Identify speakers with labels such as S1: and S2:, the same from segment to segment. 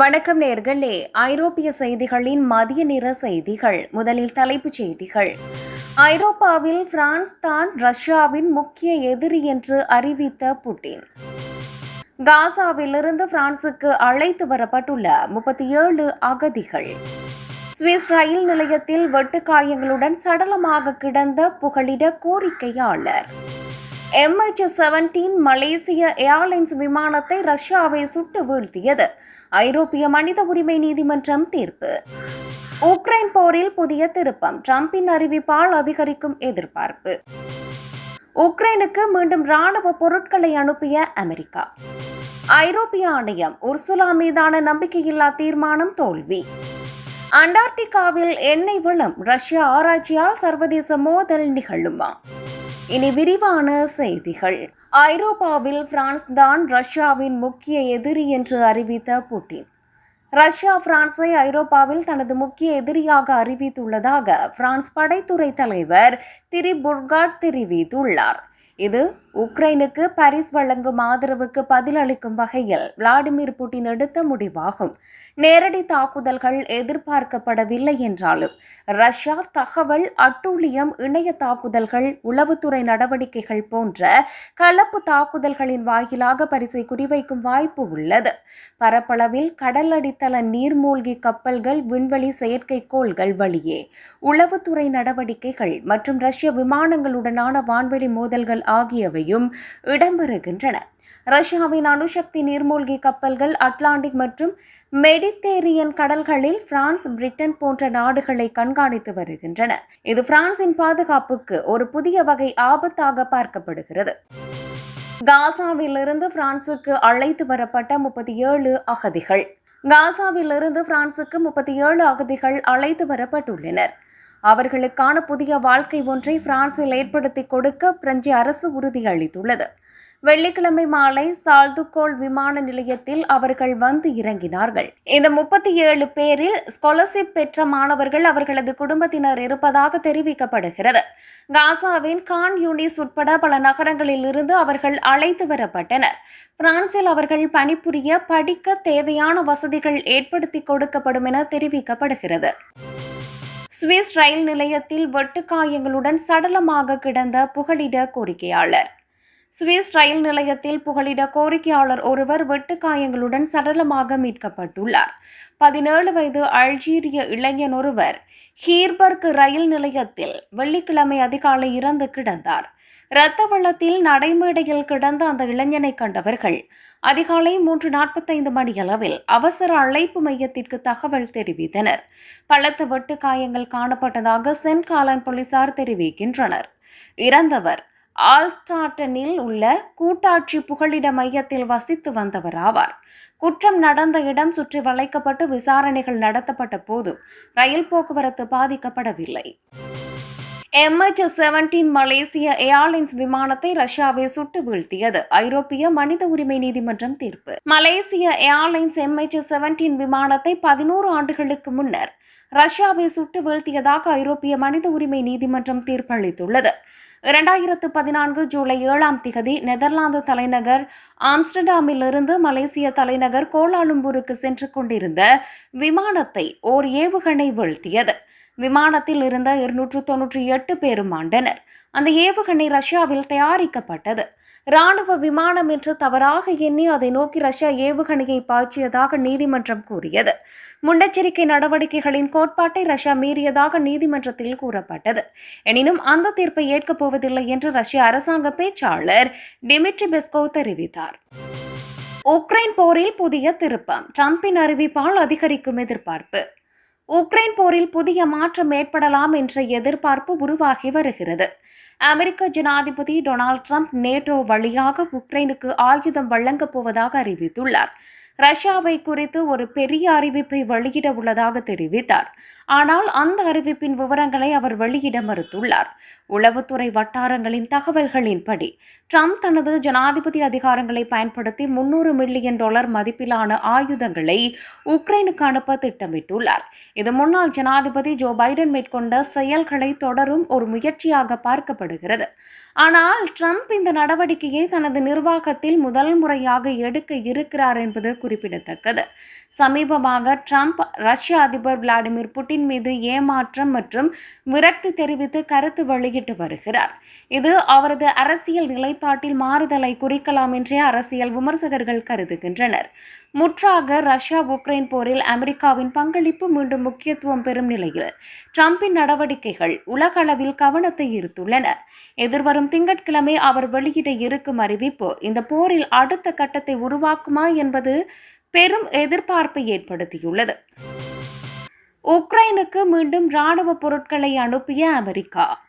S1: வணக்கம் நேர்களே. ஐரோப்பிய செய்திகளின் மதிய நிற செய்திகள். முதலில் தலைப்புச் செய்திகள். ஐரோப்பாவில் பிரான்ஸ் தான் ரஷ்யாவின் முக்கிய எதிரி என்று அறிவித்த புட்டின். காசாவிலிருந்து பிரான்சுக்கு அழைத்து வரப்பட்டுள்ள முப்பத்தி ஏழு அகதிகள். சுவிஸ் ரயில் நிலையத்தில் வெட்டுக்காயங்களுடன் சடலமாக கிடந்த புகலிட கோரிக்கையாளர். எம்ஹெச் செவன்டீன் மலேசிய ஏர்லைன்ஸ் விமானத்தை ரஷ்யாவை சுட்டு வீழ்த்தியது. ஐரோப்பிய மனித உரிமை நீதிமன்றம் தீர்ப்பு. உக்ரைன் போரில் புதிய திருப்பம். டிரம்பின் அறிவிப்பால் அதிகரிக்கும் எதிர்பார்ப்பு. உக்ரைனுக்கு மீண்டும் ராணுவ பொருட்களை அனுப்பிய அமெரிக்கா. ஐரோப்பிய ஆணையம் உர்சுலா மீதான நம்பிக்கையில்லா தீர்மானம் தோல்வி. அண்டார்டிகாவில் எண்ணெய் வளம் ரஷ்யா ஆராய்ச்சியால் சர்வதேச மோதல் நிகழுமா? இனி விரிவான செய்திகள். ஐரோப்பாவில் பிரான்ஸ் தான் ரஷ்யாவின் முக்கிய எதிரி என்று அறிவித்த புட்டின். ரஷ்யா பிரான்ஸை ஐரோப்பாவில் தனது முக்கிய எதிரியாக அறிவித்துள்ளதாக பிரான்ஸ் படைத்துறை தலைவர் திரி புர்காட் தெரிவித்துள்ளார். இது உக்ரைனுக்கு பாரிஸ் வழங்கும் ஆதரவுக்கு பதிலளிக்கும் வகையில் விளாடிமிர் புட்டின் எடுத்த முடிவாகும். நேரடி தாக்குதல்கள் எதிர்பார்க்கப்படவில்லை என்றாலும் ரஷ்யா தகவல் அட்டூழியம் இணைய தாக்குதல்கள் உளவுத்துறை நடவடிக்கைகள் போன்ற கலப்பு தாக்குதல்களின் வாயிலாக பரிசை குறிவைக்கும் வாய்ப்பு உள்ளது. பரப்பளவில் கடல் அடித்தள நீர்மூழ்கி கப்பல்கள் விண்வெளி செயற்கைக்கோள்கள் வழியே உளவுத்துறை நடவடிக்கைகள் மற்றும் ரஷ்ய விமானங்களுடனான வான்வெளி மோதல்கள் ஆகியவை ஆகியவையும் இடம்பெறுகின்றன. ரஷ்யாவின் அணுசக்தி நீர்மூழ்கி கப்பல்கள் அட்லாண்டிக் மற்றும் மெடித்தேரியன் கடல்களில் பிரான்ஸ் பிரிட்டன் போன்ற நாடுகளை கண்காணித்து வருகின்றன. இது பிரான்சின் பாதுகாப்புக்கு ஒரு புதிய வகை ஆபத்தாக பார்க்கப்படுகிறது. காசாவிலிருந்து பிரான்சுக்கு அழைத்து வரப்பட்ட முப்பத்தி ஏழு அகதிகள். காசாவிலிருந்து பிரான்சுக்கு முப்பத்தி ஏழு அகதிகள் அழைத்து வரப்பட்டுள்ளனர். அவர்களுக்கான புதிய வாழ்க்கை ஒன்றை பிரான்சில் ஏற்படுத்தி கொடுக்க பிரெஞ்சு அரசு உறுதியளித்துள்ளது வெள்ளிக்கிழமை மாலை சால்துகோல் விமான நிலையத்தில் அவர்கள் வந்து இறங்கினார்கள். இந்த முப்பத்தி ஏழு பேரில் ஸ்காலர்ஷிப் பெற்ற மாணவர்கள் அவர்களது குடும்பத்தினர் இருப்பதாக தெரிவிக்கப்படுகிறது. காசாவின் கான் யூனிஸ் உட்பட பல நகரங்களில் இருந்து அவர்கள் அழைத்து வரப்பட்டனர். பிரான்சில் அவர்கள் பணிபுரிய படிக்க தேவையான வசதிகள் ஏற்படுத்தி கொடுக்கப்படும் என தெரிவிக்கப்படுகிறது. சுவிஸ் ரயில் நிலையத்தில் வெட்டுக்காயங்களுடன் சடலமாக கிடந்த புகலிட கோரிக்கையாளர். சுவிஸ் ரயில் நிலையத்தில் புகலிட கோரிக்கையாளர் ஒருவர் வெட்டுக்காயங்களுடன் சடலமாக மீட்கப்பட்டுள்ளார். பதினேழு வயது அல்ஜீரிய இளைஞன் ஒருவர் ஹீர்பர்க் ரயில் நிலையத்தில் வெள்ளிக்கிழமை அதிகாலை இறந்து கிடந்தார். இரத்த வெள்ளத்தில் நடைமேடையில் கிடந்த அந்த இளைஞனை கண்டவர்கள் அதிகாலை மூன்று நாற்பத்தைந்து மணியளவில் அவசர அழைப்பு மையத்திற்கு தகவல் தெரிவித்தனர். பலத்த வெட்டு காயங்கள் காணப்பட்டதாக சென்ட் காலன் போலீசார் தெரிவிக்கின்றனர். இறந்தவர் ஆல்ஸ்டாட்டனில் உள்ள கூட்டாட்சி புகலிட மையத்தில் வசித்து வந்தவர் ஆவார். குற்றம் நடந்த இடம் சுற்றி வளைக்கப்பட்டு விசாரணைகள் நடத்தப்பட்ட போதும் ரயில் போக்குவரத்து பாதிக்கப்படவில்லை. எம்எச் செவன்டீன் மலேசிய ஏர்லைன்ஸ் விமானத்தை ரஷ்யாவை சுட்டு வீழ்த்தியது. ஐரோப்பிய மனித உரிமை நீதிமன்றம் தீர்ப்பு. மலேசிய ஏர்லைன்ஸ் எம்எச் செவன்டீன் விமானத்தை பதினோரு ஆண்டுகளுக்கு முன்னர் ரஷ்யாவை சுட்டு வீழ்த்தியதாக ஐரோப்பிய மனித உரிமை நீதிமன்றம் தீர்ப்பளித்துள்ளது. இரண்டாயிரத்து பதினான்கு ஜூலை ஏழாம் திகதி நெதர்லாந்து தலைநகர் ஆம்ஸ்டர்டாமிலிருந்து மலேசிய தலைநகர் கோலாலும்பூருக்கு சென்று கொண்டிருந்த விமானத்தை ஓர் ஏவுகணை வீழ்த்தியது. விமானத்தில் இருந்த இருநூற்று தொன்னூற்றி எட்டு பேரும் மாண்டனர் அந்த ஏவுகணை ரஷ்யாவில் தயாரிக்கப்பட்டது. ராணுவ விமானம் என்று தவறாக எண்ணி அதை நோக்கி ரஷ்யா ஏவுகணையை பாய்ச்சியதாக நீதிமன்றம் கூறியது. முன்னெச்சரிக்கை நடவடிக்கைகளின் கோட்பாட்டை ரஷ்யா மீறியதாக நீதிமன்றத்தில் கூறப்பட்டது. எனினும் அந்த தீர்ப்பை ஏற்கப் போவதில்லை என்று ரஷ்ய அரசாங்க பேச்சாளர் டிமிட்ரி பெஸ்கோ தெரிவித்தார். உக்ரைன் போரில் புதிய திருப்பம். டிரம்பின் அறிவிப்பால் அதிகரிக்கும் எதிர்பார்ப்பு. உக்ரைன் போரில் புதிய மாற்றம் ஏற்படலாம் என்ற எதிர்பார்ப்பு உருவாகி வருகிறது. அமெரிக்க ஜனாதிபதி டொனால்ட் ட்ரம்ப் நேட்டோ வழியாக உக்ரைனுக்கு ஆயுதம் வழங்கப் போவதாக அறிவித்துள்ளார். ரஷ்யாவை குறித்து ஒரு பெரிய அறிவிப்பை வெளியிட உள்ளதாக தெரிவித்தார். ஆனால் அந்த அறிவிப்பின் விவரங்களை அவர் வெளியிட மறுத்துள்ளார். உளவுத்துறை வட்டாரங்களின் தகவல்களின்படி ட்ரம்ப் தனது ஜனாதிபதி அதிகாரங்களை பயன்படுத்தி முன்னூறு மில்லியன் டாலர் மதிப்பிலான ஆயுதங்களை உக்ரைனுக்கு அனுப்ப திட்டமிட்டுள்ளார். இது முன்னாள் ஜனாதிபதி ஜோ பைடன் மேற்கொண்ட செயல்களை தொடரும் ஒரு முயற்சியாக பார்க்கப்படுகிறது. ஆனால் ட்ரம்ப் இந்த நடவடிக்கையை தனது நிர்வாகத்தில் முதல் முறையாக எடுக்க இருக்கிறார் என்பது குறிப்பிடத்தக்கது. சமீபமாக ட்ரம்ப் ரஷ்ய அதிபர் விளாடிமிர் புட்டின் மீது ஏமாற்றம் மற்றும் விரக்தி தெரிவித்து கருத்து வெளியிட்டு வருகிறார். இது அவரது அரசியல் நிலைப்பாட்டில் மாறுதலை குறிக்கலாம் என்றே அரசியல் விமர்சகர்கள் கருதுகின்றனர். முற்றாக ரஷ்யா உக்ரைன் போரில் அமெரிக்காவின் பங்களிப்பு மீண்டும் முக்கியத்துவம் பெறும் நிலையில் டிரம்பின் நடவடிக்கைகள் உலக அளவில் கவனத்தை ஈர்த்துள்ளன. எதிர்வரும் திங்கட்கிழமை அவர் வெளியிட இருக்கும் அறிவிப்பு இந்த போரில் அடுத்த கட்டத்தை உருவாக்குமா என்பது பெரும் எதிர்பார்ப்பை ஏற்படுத்தியுள்ளது. உக்ரைனுக்கு மீண்டும் இராணுவ பொருட்களை அனுப்பிய அமெரிக்கா.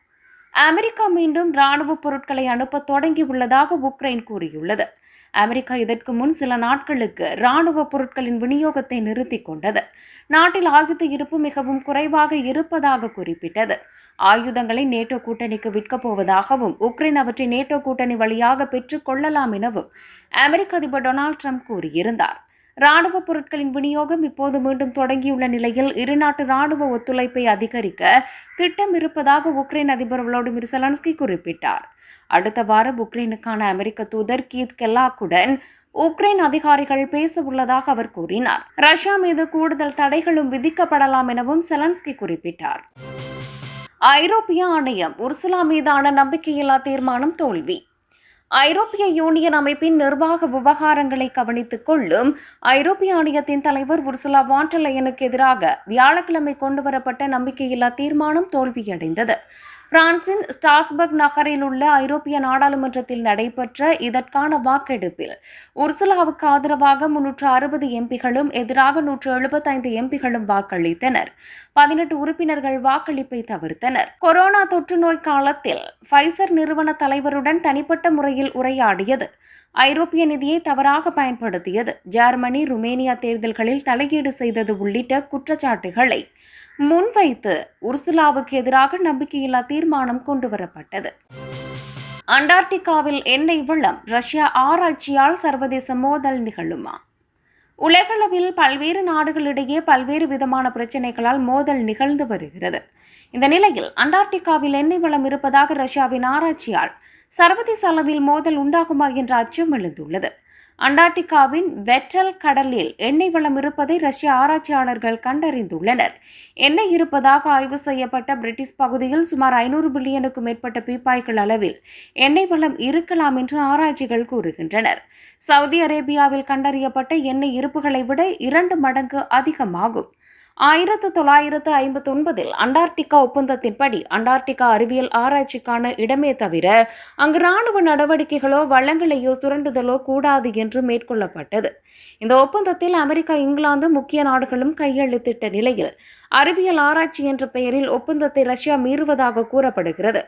S1: அமெரிக்கா மீண்டும் இராணுவ பொருட்களை அனுப்ப தொடங்கியுள்ளதாக உக்ரைன் கூறியுள்ளது. அமெரிக்கா இதற்கு முன் சில நாட்களுக்கு இராணுவ பொருட்களின் விநியோகத்தை நிறுத்திக் கொண்டது. நாட்டில் ஆயுத இருப்பு மிகவும் குறைவாக இருப்பதாக குறிப்பிட்டது. ஆயுதங்களை நேட்டோ கூட்டணிக்கு விற்கப் போவதாகவும் உக்ரைன் அவற்றை நேட்டோ கூட்டணி வழியாக பெற்றுக் கொள்ளலாம் எனவும் அமெரிக்க அதிபர் டொனால்ட் ட்ரம்ப் கூறியிருந்தார். ராணுவ பொருட்களின் விநியோகம் இப்போது மீண்டும் தொடங்கியுள்ள நிலையில் இருநாட்டு ராணுவ ஒத்துழைப்பை அதிகரிக்க திட்டம் இருப்பதாக உக்ரைன் அதிபர் விளாடிமிர் செலன்ஸ்கி குறிப்பிட்டார். அடுத்த வாரம் உக்ரைனுக்கான அமெரிக்க தூதர் கீத் கெல்லாக்குடன் உக்ரைன் அதிகாரிகள் பேச உள்ளதாக அவர் கூறினார். ரஷ்யா மீது கூடுதல் தடைகளும் விதிக்கப்படலாம் எனவும் செலன்ஸ்கி குறிப்பிட்டார். ஐரோப்பிய ஆணையம் உர்சுலா மீதான நம்பிக்கையில்லா தீர்மானம் தோல்வி. ஐரோப்பிய யூனியன் அமைப்பின் நிர்வாக விவகாரங்களை கவனித்துக் கொள்ளும் ஐரோப்பிய ஆணையத்தின் தலைவர் உர்சுலா வாண்டலையனுக்கு எதிராக வியாழக்கிழமை கொண்டுவரப்பட்ட நம்பிக்கையில்லா தீர்மானம் தோல்வியடைந்தது. பிரான்சின் ஸ்டாஸ்பர்க் நகரில் உள்ள ஐரோப்பிய நாடாளுமன்றத்தில் நடைபெற்ற இதற்கான வாக்கெடுப்பில் உர்சுலாவுக்கு ஆதரவாக முன்னூற்று அறுபது எம்பிகளும் எதிராக நூற்று எழுபத்தைந்து எம்பிகளும் வாக்களித்தனர். பதினெட்டு உறுப்பினர்கள் வாக்களிப்பை தவிர்த்தனர். கொரோனா தொற்று நோய் காலத்தில் ஃபைசர் நிறுவன தலைவருடன் தனிப்பட்ட முறையில் உரையாடியது. ஐரோப்பிய நிதியை தவறாக பயன்படுத்தியது. ஜெர்மனி ருமேனியா தேர்தல்களில் தலையீடு செய்தது உள்ளிட்ட குற்றச்சாட்டுகளை முன்வைத்து உர்சுலாவுக்கு எதிராக நம்பிக்கையில்லா தீர்மானம் கொண்டுவரப்பட்டது. அண்டார்டிகாவில் எண்ணெய் வளம் ரஷ்யா ஆராய்ச்சியால் சர்வதேச மோதல் நிகழுமா? உலகளவில் பல்வேறு நாடுகளிடையே பல்வேறு விதமான பிரச்சினைகளால் மோதல் நிகழ்ந்து வருகிறது. இந்த நிலையில் அண்டார்டிகாவில் எண்ணெய் வளம் இருப்பதாக ரஷ்யாவின் ஆராய்ச்சியால் சர்வதேச அளவில் மோதல் உண்டாகுமா என்ற அச்சம் எழுந்துள்ளது. அண்டார்டிகாவின் வெட்டல் கடலில் எண்ணெய் வளம் இருப்பதை ரஷ்ய ஆராய்ச்சியாளர்கள் கண்டறிந்துள்ளனர். எண்ணெய் இருப்பதாக ஆய்வு செய்யப்பட்ட பிரிட்டிஷ் பகுதியில் சுமார் ஐநூறு பில்லியனுக்கும் மேற்பட்ட பீப்பாய்கள் அளவில் எண்ணெய் வளம் இருக்கலாம் என்று ஆராய்ச்சிகள் கூறுகின்றனர். சவுதி அரேபியாவில் கண்டறியப்பட்ட எண்ணெய் இருப்புகளை விட இரண்டு மடங்கு அதிகமாகும். ஆயிரத்து தொள்ளாயிரத்து ஐம்பத்தொன்பதில் அண்டார்டிகா ஒப்பந்தத்தின்படி அண்டார்டிகா அறிவியல் ஆராய்ச்சிக்கான இடமே தவிர அங்கு ராணுவ நடவடிக்கைகளோ வளங்களையோ சுரண்டுதலோ கூடாது என்று மேற்கொள்ளப்பட்டது. இந்த ஒப்பந்தத்தில் அமெரிக்கா இங்கிலாந்து முக்கிய நாடுகளும் கையெழுத்திட்ட நிலையில் அறிவியல் ஆராய்ச்சி என்ற பெயரில் ஒப்பந்தத்தை ரஷ்யா மீறுவதாக கூறப்படுகிறது.